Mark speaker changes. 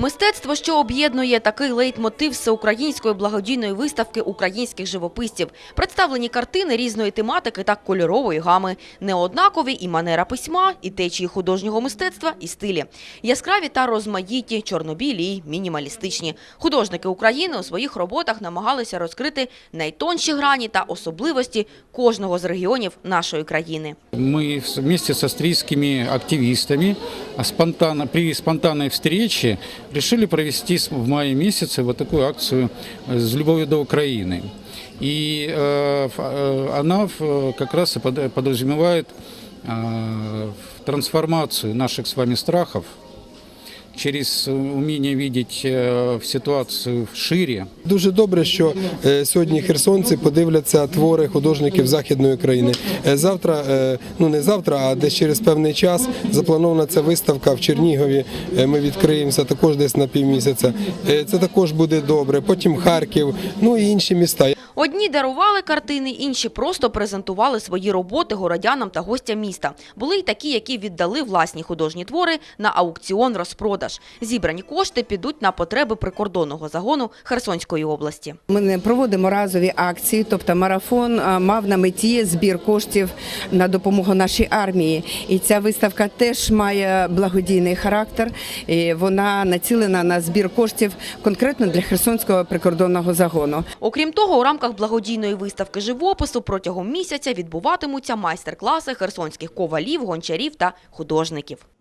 Speaker 1: Мистецтво, що об'єднує такий лейтмотив всеукраїнської благодійної виставки українських живописців. Представлені картини різної тематики та кольорової гами. Неоднакові і манера письма, і течії художнього мистецтва, і стилі. Яскраві та розмаїті, чорнобілі і мінімалістичні. Художники України у своїх роботах намагалися розкрити найтонші грані та особливості кожного з регіонів нашої країни.
Speaker 2: С- вместе с австрийскими активистами а, спонтанно, при спонтанной встрече решили провести с- в мае месяце вот такую акцию э, «С любовью до Украины». И э, ф- э, она в- как раз и под- подразумевает э, в трансформацию наших с вами страхов через умение видеть э, ситуацию шире,
Speaker 3: Дуже добре, що е, сьогодні херсонці подивляться твори художників Західної України. Е, Завтра, е, ну не завтра, а десь через певний час запланована ця виставка в Чернігові. Ми відкриємося також десь на півмісяця. Це також буде добре. Потім Харків, ну і інші міста.
Speaker 1: Одні дарували картини, інші просто презентували свої роботи городянам та гостям міста. Були й такі, які віддали власні художні твори на аукціон-розпродаж. Зібрані кошти підуть на потреби прикордонного загону Херсонської області.
Speaker 4: Ми не проводимо разові акції, тобто марафон мав на меті збір коштів на допомогу нашій армії. І ця виставка теж має благодійний характер. І вона націлена на збір коштів конкретно для Херсонського прикордонного загону.
Speaker 1: Окрім того, у рамках благодійної виставки живопису протягом місяця відбуватимуться майстер-класи херсонських ковалів, гончарів та художників.